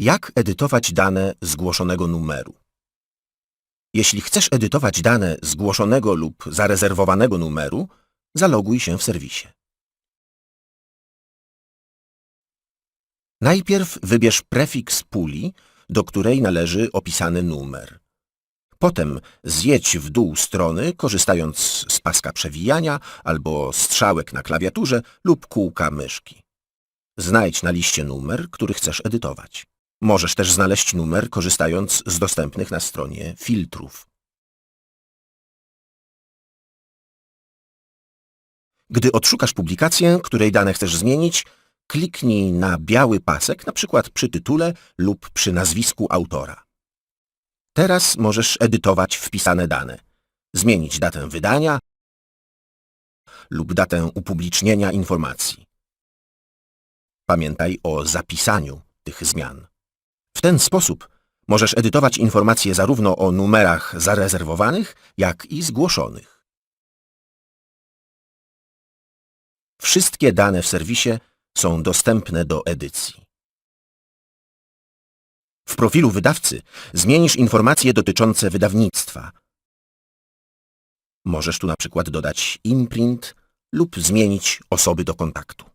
Jak edytować dane zgłoszonego numeru? Jeśli chcesz edytować dane zgłoszonego lub zarezerwowanego numeru, zaloguj się w serwisie. Najpierw wybierz prefiks puli, do której należy opisany numer. Potem zjedź w dół strony, korzystając z paska przewijania albo strzałek na klawiaturze lub kółka myszki. Znajdź na liście numer, który chcesz edytować. Możesz też znaleźć numer korzystając z dostępnych na stronie filtrów. Gdy odszukasz publikację, której dane chcesz zmienić, kliknij na biały pasek, na przykład przy tytule lub przy nazwisku autora. Teraz możesz edytować wpisane dane, zmienić datę wydania lub datę upublicznienia informacji. Pamiętaj o zapisaniu tych zmian. W ten sposób możesz edytować informacje zarówno o numerach zarezerwowanych, jak i zgłoszonych. Wszystkie dane w serwisie są dostępne do edycji. W profilu wydawcy zmienisz informacje dotyczące wydawnictwa. Możesz tu na przykład dodać imprint lub zmienić osoby do kontaktu.